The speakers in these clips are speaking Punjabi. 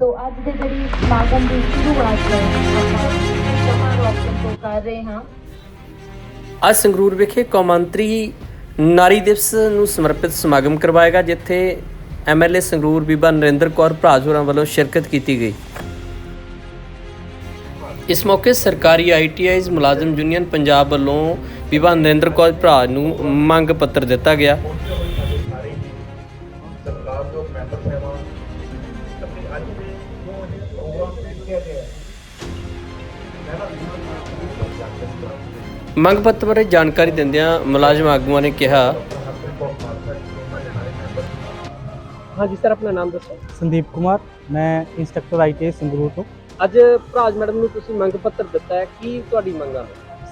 ਸੋ ਅੱਜ ਦੇ ਜਿਹੜੀ ਸਮਾਗਮ ਦੀ ਸ਼ੁਰੂਆਤ ਹੈ ਆਪਾਂ ਜਮਾਂ ਆਪਸ਼ਨ ਤੋਂ ਕਰ ਰਹੇ ਹਾਂ। ਅੱਜ ਸੰਗਰੂਰ ਵਿਖੇ ਕੌਮਾਂਤਰੀ ਨਾਰੀ ਦਿਵਸ ਨੂੰ ਸਮਰਪਿਤ ਸਮਾਗਮ ਕਰਵਾਏਗਾ ਜਿੱਥੇ ਐਮਐਲਏ ਸੰਗਰੂਰ ਬੀਬਾ ਨਰਿੰਦਰ ਕੌਰ ਭਰਾਜ ਹੋਰਾਂ ਵੱਲੋਂ ਸ਼ਿਰਕਤ ਕੀਤੀ ਗਈ। ਇਸ ਮੌਕੇ ਸਰਕਾਰੀ ਆਈਟੀਆਈਜ਼ ਮੁਲਾਜ਼ਮ ਯੂਨੀਅਨ ਪੰਜਾਬ ਵੱਲੋਂ ਬੀਬਾ ਨਰਿੰਦਰ ਕੌਰ ਭਰਾਜ ਨੂੰ ਮੰਗ ਪੱਤਰ ਦਿੱਤਾ ਗਿਆ। ਸਰਕਾਰ ਜੋ ਮੈਂਬਰ ਸਾਹਿਬਾਨ ਅਤੇ ਅੱਜ ਦੇ ਜੋ ਇਹ ਪ੍ਰੋਗਰਾਮ ਦੇਖਿਆ ਗਿਆ ਹੈ ਮੈਂ ਨਾ ਮੰਗ ਪੱਤਰ ਬਾਰੇ ਜਾਣਕਾਰੀ ਦਿੰਦਿਆਂ ਮੁਲਾਜ਼ਮ ਆਗੂਆਂ ਨੇ ਕਿਹਾ ਹਾਂਜੀ ਸਰ ਆਪਣਾ ਨਾਮ ਦੱਸੋ। ਸੰਦੀਪ ਕੁਮਾਰ ਮੈਂ ਇੰਸਟ੍ਰਕਟਰ ਆਈਟੀ ਸੰਗਰੂਰ ਤੋਂ। ਅੱਜ ਭਰਾਜ ਮੈਡਮ ਨੂੰ ਤੁਸੀਂ ਮੰਗ ਪੱਤਰ ਦਿੱਤਾ ਹੈ ਕੀ ਤੁਹਾਡੀ ਮੰਗਾਂ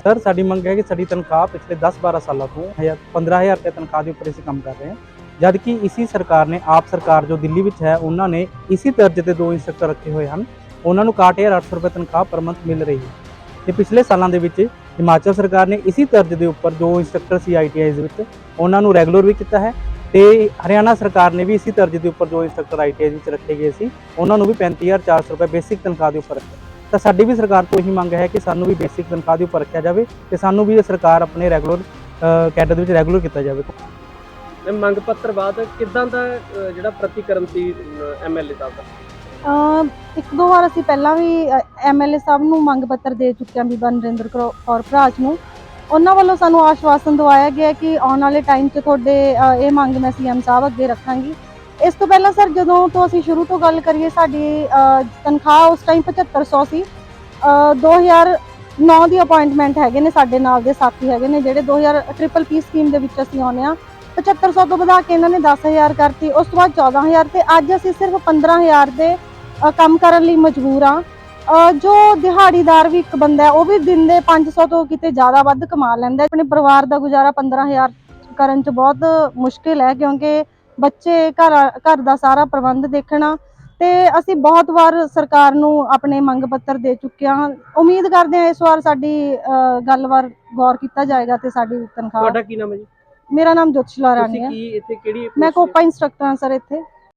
ਸਰ ਸਾਡੀ ਮੰਗ ਹੈ ਕਿ ਸਾਡੀ ਤਨਖਾਹ ਪਿਛਲੇ 10-12 ਸਾਲਾਂ ਤੋਂ ਹਜ਼ਾਰ- 15000 ਰੁਪਏ ਤਨਖਾਹ ਦੇ ਉੱਪਰ ਅਸੀਂ ਕੰਮ ਕਰ ਰਹੇ ਹਾਂ। ਜਦ ਕਿ ਇਸੀ ਸਰਕਾਰ ਨੇ, ਆਪ ਸਰਕਾਰ ਜੋ ਦਿੱਲੀ ਵਿੱਚ ਹੈ, ਉਹਨਾਂ ਨੇ ਇਸੀ ਦਰਜੇ ਦੇ ਦੋ ਇੰਸਟ੍ਰਕਟਰ ਰੱਖੇ ਹੋਏ ਹਨ। ਉਹਨਾਂ ਨੂੰ 61800 ਰੁਪਏ ਤਨਖਾਹ ਪਰ ਮੰਥ ਮਿਲ ਰਹੀ ਹੈ। ਤੇ ਪਿਛਲੇ ਸਾਲਾਂ ਦੇ ਵਿੱਚ ਹਿਮਾਚਲ ਸਰਕਾਰ ਨੇ ਇਸੀ ਤਰਜ਼ ਦੇ ਉੱਪਰ ਜੋ ਇੰਸਟ੍ਰਕਟਰ ਸੀ ਆਈਟੀਆਈਜ਼ ਵਿੱਚ ਉਹਨਾਂ ਨੂੰ ਰੈਗੂਲਰ ਵੀ ਕੀਤਾ ਹੈ ਤੇ ਹਰਿਆਣਾ ਸਰਕਾਰ ਨੇ ਵੀ ਇਸੀ ਦਰਜੇ ਦੇ ਉੱਪਰ ਜੋ ਇੰਸਟ੍ਰਕਟਰ ਆਈਟੀਆਈ ਵਿੱਚ ਰੱਖੇ ਗਏ ਸੀ। ਉਹਨਾਂ ਨੂੰ ਵੀ 35400 ਰੁਪਏ ਬੇਸਿਕ ਤਨਖਾਹ ਦੇ ਉੱਪਰ ਰੱਖਿਆ। ਤਾਂ ਸਾਡੀ ਵੀ ਸਰਕਾਰ ਤੋਂ ਇਹੀ ਮੰਗ ਹੈ ਕਿ ਸਾਨੂੰ ਵੀ ਬੇਸਿਕ ਤਨਖਾਹ ਦੇ ਉੱਪਰ ਰੱਖਿਆ ਜਾਵੇ ਤੇ ਸਾਨੂੰ ਵੀ ਇਹ ਸਰਕਾਰ ਆਪਣੇ ਰੈਗੂਲਰ ਕੈਡਰ ਦੇ ਵਿੱਚ ਰੈਗੂਲਰ ਕੀਤਾ ਜਾਵੇ। ਮੰਗ ਪੱਤਰ ਬਾਅਦ ਕਿਦਾਂ ਦਾ ਅਹ, ਜਿਹੜਾ ਪ੍ਰਤੀਕਰਮ ਸੀ ਐਮਐਲਏ ਸਾਹਿਬ ਦਾ? ਅਹ ਇੱਕ ਦੋ ਵਾਰ ਅਸੀਂ ਪਹਿਲਾਂ ਵੀ ਐਮਐਲਏ ਸਾਹਿਬ ਨੂੰ ਮੰਗ ਪੱਤਰ ਦੇ ਚੁੱਕੇ ਹਾਂ ਬੀਬਾ ਨਰਿੰਦਰ ਕੌਰ ਕੌਰ ਭਰਾਜ ਨੂੰ। ਉਹਨਾਂ ਵੱਲੋਂ ਸਾਨੂੰ ਆਸ਼ਵਾਸਨ ਦਵਾਇਆ ਗਿਆ ਕਿ ਆਉਣ ਵਾਲੇ ਟਾਈਮ 'ਚ ਤੁਹਾਡੇ ਅਹ, ਇਹ ਮੰਗ ਮੈਂ ਸੀਐਮ ਸਾਹਿਬ ਅੱਗੇ ਰੱਖਾਂਗੀ। ਇਸ ਤੋਂ ਪਹਿਲਾਂ ਸਰ ਜਦੋਂ ਤੋਂ ਅਸੀਂ ਸ਼ੁਰੂ ਤੋਂ ਗੱਲ ਕਰੀਏ ਸਾਡੀ ਅਹ, ਤਨਖਾਹ ਉਸ ਟਾਈਮ 7500 ਸੀ ਅਹ, 2009 ਦੀ ਅਪਾਇੰਟਮੈਂਟ ਹੈਗੇ ਨੇ ਸਾਡੇ ਨਾਲ ਦੇ ਸਾਥੀ ਹੈਗੇ ਨੇ ਜਿਹੜੇ 2000 ਟ੍ਰਿਪਲ ਪੀ ਸਕੀਮ ਦੇ ਵਿੱਚ ਅਸੀਂ ਆਉਂਦੇ ਹਾਂ। 7500 ਤੋਂ ਵਧਾ ਕੇ ਇਹਨਾਂ ਨੇ 10000 ਕਰਤੀ। ਉਸ ਤੋਂ ਬਾਅਦ 14000 ਤੇ ਅੱਜ ਅਸੀਂ ਸਿਰਫ 15000 ਦੇ ਕੰਮ ਕਰਨ ਲਈ ਮਜਬੂਰ ਆ ਜੋ ਦਿਹਾੜੀਦਾਰ ਵੀ ਇੱਕ ਬੰਦਾ ਉਹ ਵੀ ਦਿਨ ਦੇ 500 ਤੋਂ ਕਿਤੇ ਜ਼ਿਆਦਾ ਵੱਧ ਕਮਾ ਲੈਂਦਾ ਆਪਣੇ ਪਰਿਵਾਰ ਦਾ ਗੁਜ਼ਾਰਾ 15000 ਕਰਨ ਚ ਬਹੁਤ ਮੁਸ਼ਕਿਲ ਹੈ ਕਿਉਂਕਿ ਬੱਚੇ ਘਰ ਘਰ ਦਾ ਸਾਰਾ ਪ੍ਰਬੰਧ ਦੇਖਣਾ ਤੇ ਅਸੀਂ ਬਹੁਤ ਵਾਰ ਸਰਕਾਰ ਨੂੰ ਆਪਣੇ ਮੰਗ ਪੱਤਰ ਦੇ ਚੁੱਕੇ ਹਾਂ। ਉਮੀਦ ਕਰਦੇ ਹਾਂ ਇਸ ਵਾਰ ਸਾਡੀ ਅ, ਗੱਲ ਵਾਰ ਗੌਰ ਕੀਤਾ ਜਾਏਗਾ ਤੇ ਸਾਡੀ ਤਨਖਾਹ ਤੁਹਾਡਾ ਕੀ ਨਾਮ ਹੈ ਜੀ? ਮੇਰਾ ਨਾਮ ਜੋਤਸ਼ਲਾ ਰਾਣੀ ਤੁਸੀਂ ਹੈ। ਕੀ ਇੱਥੇ ਕਿਹੜੀ ਮੈਂ ਕੋਪਾ ਇੰਸਟ੍ਰਕਟਰ ਹਾਂ ਸਰ ਇੱਥੇ।